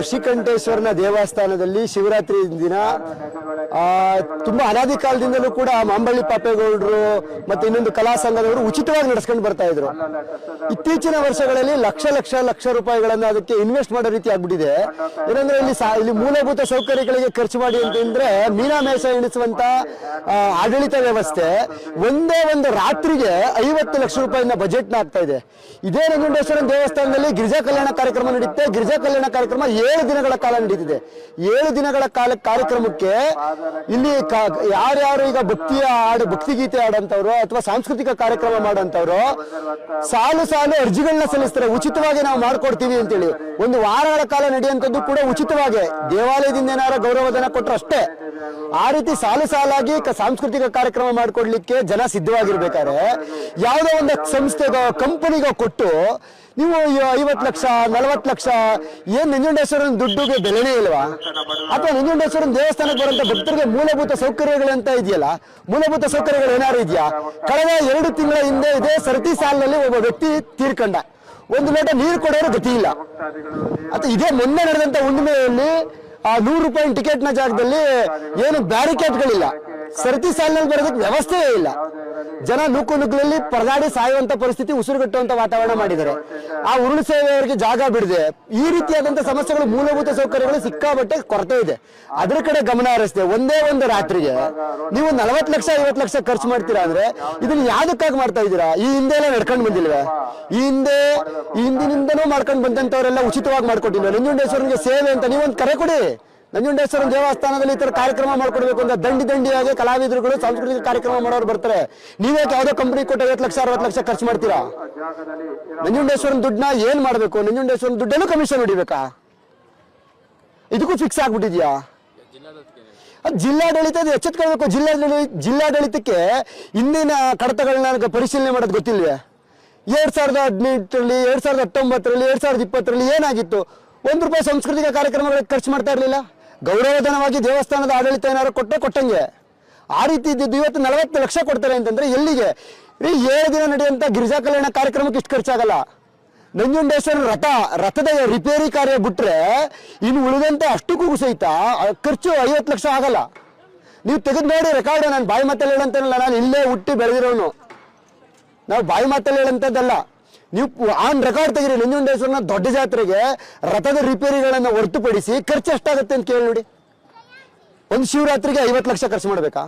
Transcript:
ಶ್ರೀಕಂಠೇಶ್ವರನ ದೇವಸ್ಥಾನದಲ್ಲಿ ಶಿವರಾತ್ರಿ ದಿನ ತುಂಬಾ ಅನಾದಿ ಕಾಲದಿಂದಲೂ ಕೂಡ ಮಾಂಬಳ್ಳಿ ಪಾಪೇಗೌಡರು ಮತ್ತೆ ಇನ್ನೊಂದು ಕಲಾ ಸಂಘದವರು ಉಚಿತವಾಗಿ ನಡೆಸ್ಕೊಂಡು ಬರ್ತಾ ಇದ್ರು. ಇತ್ತೀಚಿನ ವರ್ಷಗಳಲ್ಲಿ ಲಕ್ಷ ಲಕ್ಷ ಲಕ್ಷ ರೂಪಾಯಿಗಳನ್ನ ಅದಕ್ಕೆ ಇನ್ವೆಸ್ಟ್ ಮಾಡೋ ರೀತಿ ಆಗ್ಬಿಟ್ಟಿದೆ. ಏನಂದ್ರೆ ಇಲ್ಲಿ ಇಲ್ಲಿ ಮೂಲಭೂತ ಸೌಕರ್ಯಗಳಿಗೆ ಖರ್ಚು ಮಾಡಿ ಅಂತಂದ್ರೆ ಮೀನಾಮೇಷ ಎಣಿಸುವಂತ ಆ, ಆಡಳಿತ ವ್ಯವಸ್ಥೆ ಒಂದೇ ಒಂದು ರಾತ್ರಿಗೆ ಐವತ್ತು ಲಕ್ಷ ರೂಪಾಯಿನ ಬಜೆಟ್ನ ಆಗ್ತಾ ಇದೆ. ಇದೇ ರಂಗುಂಡೇಶ್ವರ ದೇವಸ್ಥಾನದಲ್ಲಿ ಗಿರಿಜಾ ಕಲ್ಯಾಣ ಕಾರ್ಯಕ್ರಮ ನಡೆಯುತ್ತೆ ಗಿರಿಜಾ ಕಲ್ಯಾಣ ಕಾರ್ಯಕ್ರಮ ಏಳು ದಿನಗಳ ಕಾಲ ನಡೀತಿದೆ. ಏಳು ದಿನಗಳ ಕಾಲ ಕಾರ್ಯಕ್ರಮಕ್ಕೆ ಇಲ್ಲಿ ಯಾರ್ಯಾರು ಈಗ ಭಕ್ತಿಯ ಹಾಡು, ಭಕ್ತಿಗೀತೆ ಆಡಂತವ್ರು ಅಥವಾ ಸಾಂಸ್ಕೃತಿಕ ಕಾರ್ಯಕ್ರಮ ಮಾಡಂತವ್ರು, ಸಾಲು ಸಾಲು ಅರ್ಜಿಗಳನ್ನ ಸಲ್ಲಿಸ್ತಾರೆ. ಉಚಿತವಾಗಿ ನಾವು ಮಾಡ್ಕೊಡ್ತೀವಿ ಅಂತೇಳಿ. ಒಂದು ವಾರಗಳ ಕಾಲ ನಡೆಯುವಂಥದ್ದು ಕೂಡ ಉಚಿತವಾಗಿ. ದೇವಾಲಯದಿಂದ ಏನಾರ ಗೌರವಧನ ಕೊಟ್ಟರು ಅಷ್ಟೇ. ಆ ರೀತಿ ಸಾಲು ಸಾಲಾಗಿ ಸಾಂಸ್ಕೃತಿಕ ಕಾರ್ಯಕ್ರಮ ಮಾಡ್ಕೊಡ್ಲಿಕ್ಕೆ ಜನ ಸಿದ್ಧವಾಗಿರ್ಬೇಕಾದ್ರೆ, ಯಾವುದೋ ಒಂದು ಸಂಸ್ಥೆಗೋ ಕಂಪನಿಗೋ ಕೊಟ್ಟು ನೀವು ಐವತ್ತು ಲಕ್ಷ, ನಲವತ್ತು ಲಕ್ಷ, ಏನ್ ನಂಜುಂಡೇಶ್ವರನ ದುಡ್ಡುಗೆ ಬೆಲೆನೇ ಇಲ್ವಾ? ಅಥವಾ ನಂಜುಂಡೇಶ್ವರನ ದೇವಸ್ಥಾನಕ್ಕೆ ಬರುವಂತ ಭಕ್ತರಿಗೆ ಮೂಲಭೂತ ಸೌಕರ್ಯಗಳು ಅಂತ ಇದೆಯಲ್ಲ, ಮೂಲಭೂತ ಸೌಕರ್ಯಗಳು ಏನಾರು ಇದೆಯಾ? ಕಳೆದ ಎರಡು ತಿಂಗಳ ಹಿಂದೆ ಇದೆ ಸರತಿ ಸಾಲಿನಲ್ಲಿ ಒಬ್ಬ ವ್ಯಕ್ತಿ ತೀರ್ಕೊಂಡ. ಒಂದು ಲೋಟ ನೀರು ಕೊಡೋರು ಗತಿ ಇಲ್ಲ. ಅಥವಾ ಇದೇ ಮೊನ್ನೆ ನಡೆದಂತ ಹುಣ್ಣಿಮೆಯಲ್ಲಿ, ಆ ನೂರು ರೂಪಾಯಿ ಟಿಕೆಟ್ನ ಜಾಗದಲ್ಲಿ ಏನು ಬ್ಯಾರಿಕೇಡ್ಗಳಿಲ್ಲ ಸರತಿ ಸಾಲಿನಲ್ಲಿ ಬರೋದಕ್ಕೆ ವ್ಯವಸ್ಥೆಯೇ ಇಲ್ಲ. ಜನ ನುಕ್ಕು ನುಗ್ಗಲಲ್ಲಿ ಪರದಾಡಿ ಸಾಯುವಂತ ಪರಿಸ್ಥಿತಿ, ಉಸಿರುಗಟ್ಟುವಂತ ವಾತಾವರಣ ಮಾಡಿದ್ದಾರೆ. ಆ ಉರುಳು ಸೇವೆಯವರಿಗೆ ಜಾಗ ಬಿಡದೆ ಈ ರೀತಿಯಾದಂತ ಸಮಸ್ಯೆಗಳು ಮೂಲಭೂತ ಸೌಕರ್ಯಗಳು ಸಿಕ್ಕಾಬಟ್ಟೆ ಕೊರತೆ ಇದೆ. ಅದ್ರ ಕಡೆ ಗಮನ ಹರಿಸಿದೆ, ಒಂದೇ ಒಂದು ರಾತ್ರಿಗೆ ನೀವು ನಲವತ್ತು ಲಕ್ಷ, ಐವತ್ತು ಲಕ್ಷ ಖರ್ಚು ಮಾಡ್ತೀರಾ ಅಂದ್ರೆ ಇದನ್ನ ಯಾವ್ದಕ್ಕಾಗಿ ಮಾಡ್ತಾ ಇದ್ದೀರಾ? ಈ ಹಿಂದೆ ಎಲ್ಲ ನಡ್ಕೊಂಡು ಬಂದಿಲ್ವಾ? ಈ ಹಿಂದೆ, ಈ ಹಿಂದಿನಿಂದನೂ ಮಾಡ್ಕೊಂಡು ಬಂದಂತವರೆಲ್ಲ ಉಚಿತವಾಗಿ ಮಾಡ್ಕೊಟ್ಟಿಲ್ಲ ನಂಜುಂಡೇಶ್ವರನಿಗೆ ಸೇವೆ ಅಂತ ನೀವೊಂದು ಕರೆ ಕೊಡಿ. ನಂಜುಂಡೇಶ್ವರನ ದೇವಸ್ಥಾನದಲ್ಲಿ ಈ ತರ ಕಾರ್ಯಕ್ರಮ ಮಾಡ್ಕೊಡ್ಬೇಕು ಅಂತ ದಂಡಿ ದಂಡಿಯಾಗಿ ಕಲಾವಿದರುಗಳು, ಸಾಂಸ್ಕೃತಿಕ ಕಾರ್ಯಕ್ರಮ ಮಾಡೋರು ಬರ್ತಾರೆ. ನೀವೇ ಯಾವುದೋ ಕಂಪನಿ ಕೊಟ್ಟು ಐವತ್ತು ಲಕ್ಷ, ಅರವತ್ತು ಲಕ್ಷ ಖರ್ಚು ಮಾಡ್ತೀರಾ? ನಂಜುಂಡೇಶ್ವರನ ದುಡ್ಡನ್ನ ಏನ್ ಮಾಡ್ಬೇಕು? ನಂಜುಂಡೇಶ್ವರನ ದುಡ್ಡನ್ನು ಕಮಿಷನ್ ಹೊಡಿಬೇಕಾ? ಇದಕ್ಕೂ ಫಿಕ್ಸ್ ಆಗ್ಬಿಟ್ಟಿದ್ಯಾ? ಜಿಲ್ಲಾಡಳಿತ ಎಚ್ಚೆತ್ಕೊಳ್ಬೇಕು ಜಿಲ್ಲಾಡಳಿ ಜಿಲ್ಲಾಡಳಿತಕ್ಕೆ ಇಂದಿನ ಕಡತಗಳನ್ನ ಪರಿಶೀಲನೆ ಮಾಡೋದು ಗೊತ್ತಿಲ್ವೇ? ಎರಡ್ ಸಾವಿರದ ಹದಿನೆಂಟರಲ್ಲಿ, ಎರಡ್ ಸಾವಿರದ ಹತ್ತೊಂಬತ್ತರಲ್ಲಿ, ಎರಡ್ ಸಾವಿರದ ಇಪ್ಪತ್ತರಲ್ಲಿ ಏನಾಗಿತ್ತು? ಒಂದು ರೂಪಾಯಿ ಸಾಂಸ್ಕೃತಿಕ ಕಾರ್ಯಕ್ರಮಗಳಿಗೆ ಖರ್ಚು ಮಾಡ್ತಾ ಇರಲಿಲ್ಲ? ಗೌರವಧನವಾಗಿ ದೇವಸ್ಥಾನದ ಆಡಳಿತ ಏನಾದ್ರು ಕೊಟ್ಟೆ ಕೊಟ್ಟಂಗೆ? ಆ ರೀತಿ ಇದ್ದಿದ್ದು ಇವತ್ತು ನಲವತ್ತು ಲಕ್ಷ ಕೊಡ್ತಾರೆ ಅಂತಂದ್ರೆ ಎಲ್ಲಿಗೆ? ಈ ಏಳು ದಿನ ನಡೆಯುವಂತ ಗಿರಿಜಾ ಕಲ್ಯಾಣ ಕಾರ್ಯಕ್ರಮಕ್ಕೆ ಇಷ್ಟು ಖರ್ಚಾಗಲ್ಲ. ನಂಜುಂಡೇಶ್ವರ ರಥ, ರಥದ ರಿಪೇರಿ ಕಾರ್ಯ ಬಿಟ್ರೆ ಇನ್ನು ಉಳಿದಂತೆ ಅಷ್ಟಕ್ಕೂ ಸಹಿತ ಖರ್ಚು ಐವತ್ತು ಲಕ್ಷ ಆಗಲ್ಲ. ನೀವು ತೆಗೆದು ನೋಡಿ ರೆಕಾರ್ಡ್ ನಾನು ಬಾಯಿ ಮಾತಲ್ಲಿ ಹೇಳಂತೇನಲ್ಲ, ನಾನು ಇಲ್ಲೇ ಹುಟ್ಟಿ ಬೆಳೆದಿರೋನು. ನಾವು ಬಾಯಿ ಮಾತಲ್ಲಿ ಹೇಳಂತದ್ದಲ್ಲ. ನೀವು ಆನ್ ರೆಕಾರ್ಡ್ ತೆಗಿರಿ, ನಂಜುಂಡೇಶ್ವರನ ದೊಡ್ಡ ಜಾತ್ರೆಗೆ ರಥದ ರಿಪೇರಿಗಳನ್ನು ಹೊರತುಪಡಿಸಿ ಖರ್ಚು ಎಷ್ಟಾಗುತ್ತೆ ಅಂತ ಕೇಳಿ ನೋಡಿ. ಒಂದು ಶಿವರಾತ್ರಿಗೆ ಐವತ್ತು ಲಕ್ಷ ಖರ್ಚು ಮಾಡಬೇಕಾ?